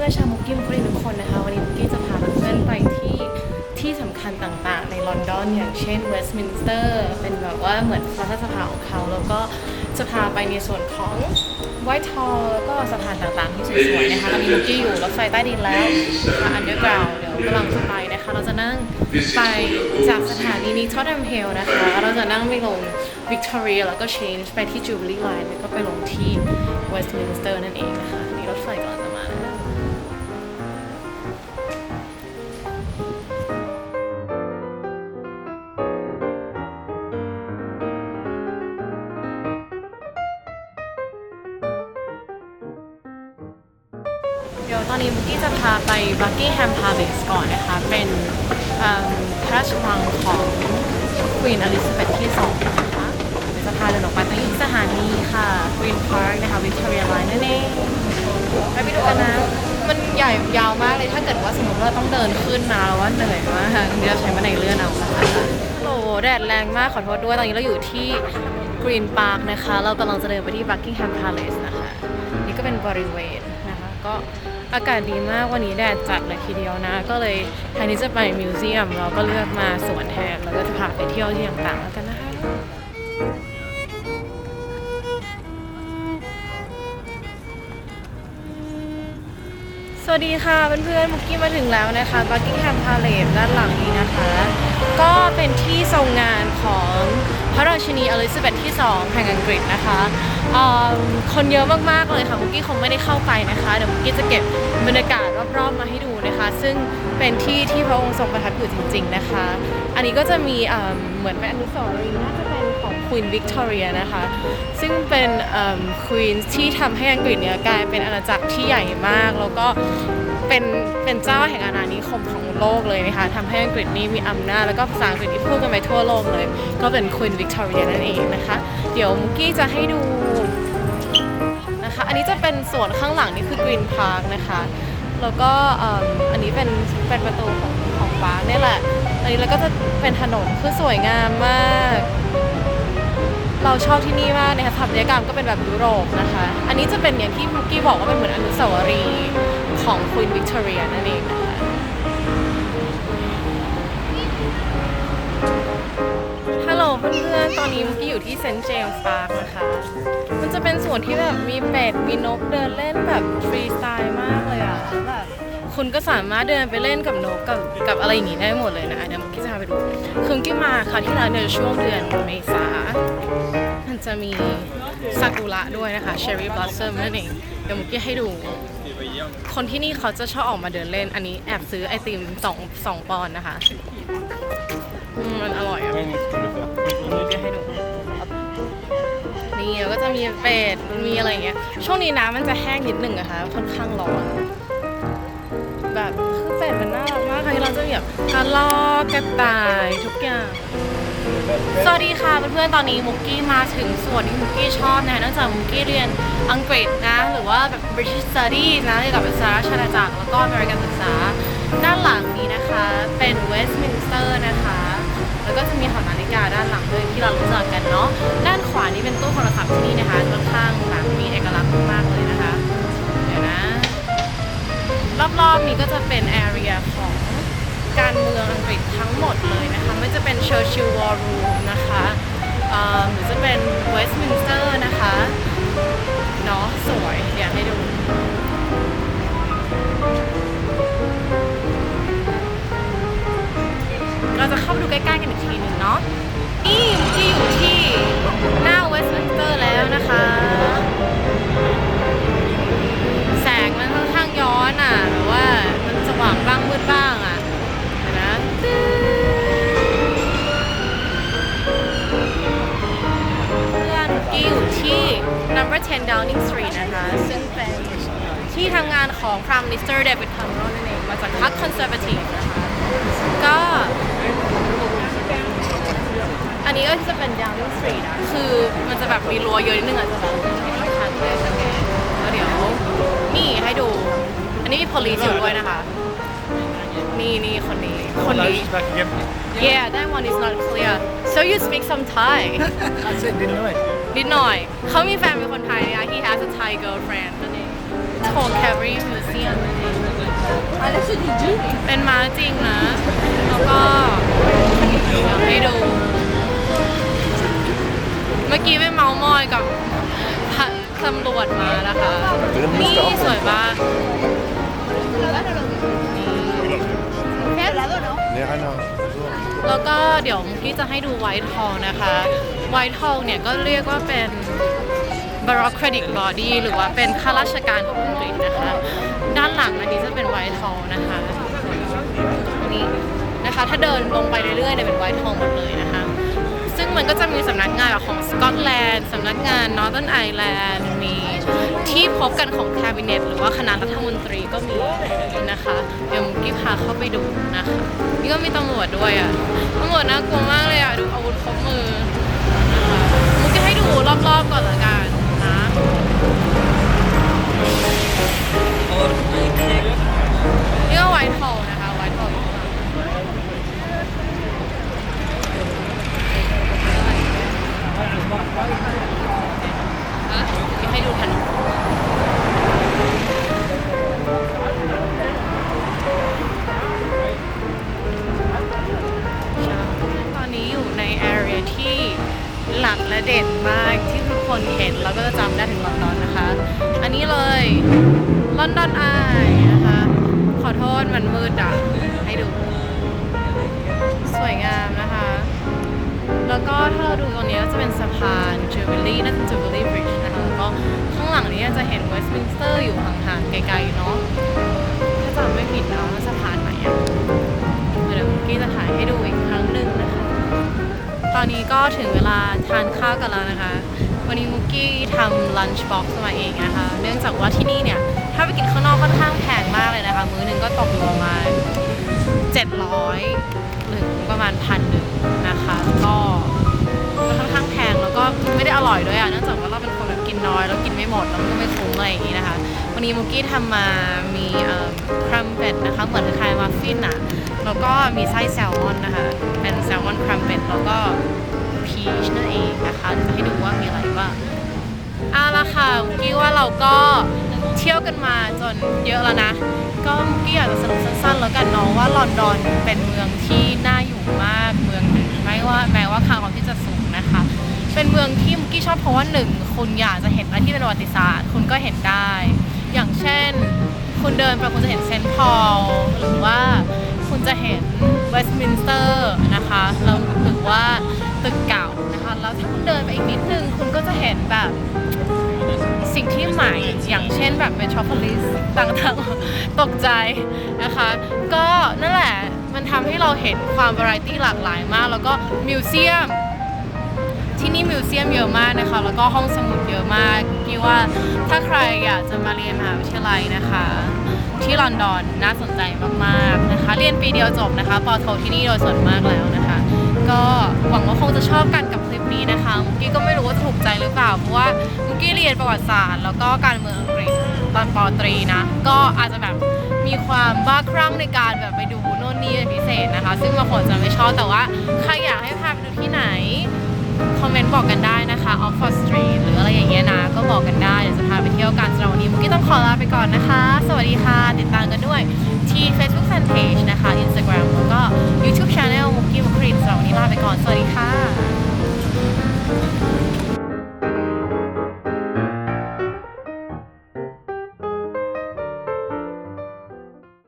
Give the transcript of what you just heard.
พื่อนๆชาวมุกกี้มุกกี้ทุกคนนะคะ วันนี้มุกกี้จะพาเพื่อนๆไปที่ที่สำคัญต่างๆ ในลอนดอนอย่างเช่นเวสต์มินสเตอร์เป็นแบบว่าเหมือนรัฐสภาของเขา แล้วก็จะพาไปในส่วนของไวท์ฮอลแล้วก็สะพานต่างๆ ที่สวยๆนะคะตอนนี้มุกกี้อยู่รถไฟใต้ดินแล้วค่ะอันเดอร์กราวเดี๋ยวกำลังจะไปนะคะ เราจะนั่งไปจากสถานีนี้ทอดแดมเฮลนะคะ เราจะนั่งไปลงวิกตอเรียแล้วก็ change ไปที่จูเบิลี่ไลน์แล้วก็ไปลงที่เวสต์มินสเตอร์นั่นเองนะคะ นนี้บุกกี้จะพาไปบักกี้แฮมพาเลสก่อนนะคะ เป็นพระราชวังของควีนอลิซาเบธที่สองนะคะจะพาเดินออกไปที่สถานีค่ะกรีนพาร์คนะคะวิกตอเรียไลน์นั่นเองไปไปดูกันนะ มันใหญ่ยาวมากเลยถ้าเกิดว่าสมมติว่าต้องเดินขึ้นมาแล้วว่าเหนื่อยมากเดี๋ยวใช้บันไดเลื่อนเอานะคะโอ้โหแดดแรงมากขอโทษด้วยตอนนี้เราอยู่ที่กรีนพาร์คนะคะ เรากำลังจะเดินไปที่บักกิงแฮมพาเลสนะคะ นี่ก็เป็นบริเวณนะคะก็ อากาศดีมากวันนี้แดดจัดเลยทีเดียวนะ ก็เลยแทนที่จะไปมิวเซียม เราก็เลือกมาสวนแทนแล้วก็จะพาไปเที่ยวที่ต่างๆแล้วกันนะคะสวัสดีค่ะเพื่อนๆมุกกี้มาถึงแล้วนะคะ Buckingham Palace ด้านหลังนี้นะคะ ก็เป็นที่ทรงงานของ พระราชินีอลิซาเบธที่ 2 แห่งอังกฤษนะคะคนเยอะมากๆเลยค่ะมุกกี้คงไม่ได้เข้าไปนะคะเดี๋ยวมุกกี้จะเก็บบรรยากาศรอบๆมาให้ดูนะคะ ซึ่งเป็นที่ที่พระองค์ทรงประทับอยู่จริง ๆนะคะ อันนี้ก็จะมีเหมือนเป็นอนุสาวรีย์น่าจะเป็นของควีนวิกตอเรียนะคะ ซึ่งเป็นควีนที่ทำให้อังกฤษเนี่ยกลายเป็นอาณาจักรที่ใหญ่มาก แล้วก็เป็นเป็นเจ้าแห่งอาณานิคมของ โลกเลยนะคะทำให้อังกฤษนี่มีอำนาจแล้วก็ภาษาอังกฤษที่พูดกันไปทั่วโลกเลย ก็เป็นควีนวิกตอเรียนั่นเองนะคะ เดี๋ยวมุกกี้จะให้ดูนะคะ อันนี้จะเป็นส่วนข้างหลังนี่คือกรีนพาร์คนะคะ แล้วก็อันนี้เป็นเป็นประตูของของปาร์คนี่แหละ อันนี้แล้วก็จะเป็นถนนคือสวยงามมาก เราชอบที่นี่มากนะคะสถาปัตยกรรมก็เป็นแบบยุโรปนะคะ อันนี้จะเป็นอย่างที่มุกกี้บอกว่าเป็นเหมือนอนุสาวรีย์ของควีนวิกตอเรียนั่นเองนะคะ พื่อนๆ ตอนนี้มุกี้อยู่ที่เซนต์เจมส์พาร์คนะคะ มันจะเป็นสวนที่แบบมีเป็ด มีนกเดินเล่นแบบฟรีสไตล์มากเลยอะแบบคุณก็สามารถเดินไปเล่นกับนกกับกับอะไรอย่างงี้ได้หมดเลยนะเดี๋ยวมุกี้จะพาไปดูคือมุกกี้มาคราที่แล้วเนี่ยช่วงเดือนเมษา มันจะมีซากุระด้วยนะคะเชอร์รี่บล s ซ o m นั่นเองเดี๋ยวมุกี้ให้ดู คนที่นี่เขาจะชอบออกมาเดินเล่น อันนี้แอบซื้อไอติมสองสองปอนด์นะคะ อืมมันอร่อยอะ นี่แล้วก็จะมีเป็ด มีอะไรอย่างเงี้ย ช่วงนี้น้ำมันจะแห้งนิดหนึ่งอะคะ ค่อนข้างร้อน แบบคือเป็ดมันน่ารักมากค่ะที่เราจะแบบกระรอกกระต่ายทุกอย่าง สวัสดีค่ะเพื่อนๆ ตอนนี้มุกกี้มาถึงส่วนที่มุกกี้ชอบนะคะเนื่องจากมุกกี้เรียนอังกฤษนะ หรือว่าแบบ British Studies นะเกี่ยวกับภาษาชอาณาจักรแล้วก็อเมริกันศึกษา ด้านหลังนี้นะคะเป็น Westminster นะคะ แล้วก็จะมีหอนาฬิกาด้านหลังด้วยที่เรารู้จักกันเนาะ ด้านขวานี้เป็นตู้โทรศัพท์ที่นี่นะคะค่อนข้างแบบมีเอกลักษณ์มากเลยนะคะ เดี๋ยวนะ รอบๆนี้ก็จะเป็นแอเรียของการเมืองอังกฤษทั้งหมดเลยนะคะ ไม่จะเป็นเชอร์ชิลวอร์รูมนะคะหรือจะเป็นเวสต์มิน ที่ทำงานของ Prime Minister David Cameron นั่นเองมาจากพรรค Conservative นะคะ ก็ อันนี้ก็จะเป็น Downing Street อะคือมันจะแบบมีรั้วเยอะนิดนึงอาจจะแบบไม่ค่อยชัดเลยสังเกตแล้วเดี๋ยว นี่ให้ดู อันนี้มี police อยู่ด้วยนะคะ นี่นี่คนนี้คนนี้ back again. yeah that one is not clear so you speak some Thai That's it, didn't know it. นิดหน่อย เขามีแฟนเป็นคนไทยนะคะ he has a Thai girlfriend นั่นเอง Toll Cavalry Museum เป็นม้าจริงนะ แล้วก็เดี๋ยวให้ดู เมื่อกี้ไปเมามอยกับพระตำรวจมานะคะ นี่สวยมาก Ja, no. แล้วก็เดี๋ยวพี่จะให้ดูไวท์ a l นะคะ ไวท์ a l เนี่ยก็เรียกว่าเป็น bureaucratic body หรือว่าเป็นข้าราชการของอังกฤษนะคะ ด้านหลังอันนี้จะเป็นไวท์ a l นะคะนนี้นะคะถ้าเดินลงไปเรื่อยๆเนี่ยเป็นไวท์ a l หมดเลยนะคะ ซึ่งมันก็จะมีสำนักงานแบบของสกอตแลนด์สำนักงาน Northern Ireland มีที่พบกันของ Cabinet หรือว่าคณะรัฐมนตรีก็มีนะคะ เดี๋ยวมุกกี้พาเข้าไปดูนะคะ นี่ก็มีตำรวจด้วยอะตำรวจน่ากลัวมากเลยอะ ดูอาวุธครบมือ ให้ดูถนนตอนนี้อยู่ใน area ที่หลักและเด่นมากที่ทุกคนเห็นแล้วก็จะจำได้ถึงลอนดอนนะคะ อันนี้เลยลอนดอนไอนะคะ ขอโทษมันมืดอะ ให้ดู สวยงามนะคะ แล้วก็ถ้าเราดูตรงนี้ก็จะเป็นสะพานจูบิลี่นั่นจูบิลี่บริดจ์นะ ก็ข้างหลังนี้จะเห็นเวสต์มินสเตอร์อยู่ห่างๆไกลๆเนาะถ้าจำไม่ผิดนะว่าสะพานไหนอะเดี๋ยวมุกี้จะถ่ายให้ดูอีกครั้งหนึ่งนะคะ ตอนนี้ก็ถึงเวลาทานข้าวกันแล้วนะคะ วันนี้มุกกี้ทำลันช์บ็อกซ์มาเองนะคะ เนื่องจากว่าที่นี่เนี่ย ถ้าไปกินข้างนอกค่อนข้างแพงมากเลยนะคะ มื้อหนึงก็ตกอยู่ประมาณ700ถึงประมาณพันหนึ่งนะคะ ก็ค่อนข้างแพงแล้วก็ไม่ได้อร่อยด้วยอะเนื่องจาก น้อยแล้วกินไม่หมดแล้วก็ไม่คุ้มอะไรอย่างนี้นะคะ วันนี้มุกกี้ทำมามีครัมเป็ดนะคะ เหมือนคล้ายๆมัฟฟินอะแล้วก็มีไส้แซลมอนนะคะ เป็นแซลมอนครัมเป็ดแล้วก็พีชนั่นเองนะคะเดี๋ยวจะให้ดูว่ามีอะไรบ้างเอาละค่ะมุกกี้ว่าเราก็เที่ยวกันมาจนเยอะแล้วนะ ก็มุกกี้อยากจะสรุปสั้นๆ แล้วกันเนาะว่าลอนดอนเป็นเมืองที่น่าอยู่มากเมืองหนึ่งไม่ว่าแม้ว่าค่าของที่จะสูง เป็นเมืองที่มุกี้ชอบเพราะว่าหนึ่งคุณอยากจะเห็นอะไรที่เป็นประวัติศาสตร์ คุณก็เห็นได้ อย่างเช่น คุณเดินไปคุณจะเห็นเซนต์พอลหรือว่าคุณจะเห็นเวสต์มินสเตอร์นะคะแล้วหรือว่าตึกเก่านะคะแล้วถ้าคุณเดินไปอีกนิดนึงคุณก็จะเห็นแบบสิ่งที่ใหม่อย่างเช่นแบบเมโทรโพลิสต่างๆตกใจนะคะ ก็นั่นแหละมันทำให้เราเห็นความวาไรตี้หลากหลายมาก แล้วก็มิวเซียม ที่นี่มิวเซียมเยอะมากนะคะ แล้วก็ห้องสมุดเยอะมากพี่ว่าถ้าใครอยากจะมาเรียนมหาวิทยาลัยนะคะ ที่ลอนดอนน่าสนใจมากๆนะคะ เรียนปีเดียวจบนะคะปอโทที่นี่โดยส่วนมากแล้วนะคะ ก็หวังว่าคงจะชอบกันกับคลิปนี้นะคะมุกกี้ก็ไม่รู้ว่าถูกใจหรือเปล่า เพราะว่ามุกกี้เรียนประวัติศาสตร์แล้วก็การเมืองอังกฤษตอนปอตรีนะ ก็อาจจะแบบมีความบ้าคลั่งในการแบบไปดูโน่นนี่เป็นพิเศษนะคะ ซึ่งบางคนจะไม่ชอบแต่ว่าใครอยากให้พาไปดูที่ไหน คอมเมนต์บอกกันได้นะคะ Oxford Street หรืออะไรอย่างเงี้ยนะ ก็บอกกันได้เดี๋ยวจะพาไปเที่ยวกันสำหรับวันนี้มุกกี้ต้องขอลาไปก่อนนะคะ สวัสดีค่ะ ติดตามกันด้วยที่ Facebook Fanpage นะคะ Instagram แล้วก็ YouTube Channel มุกกี้มุกครินสำหรับวันนี้ลาไปก่อน สวัสดีค่ะ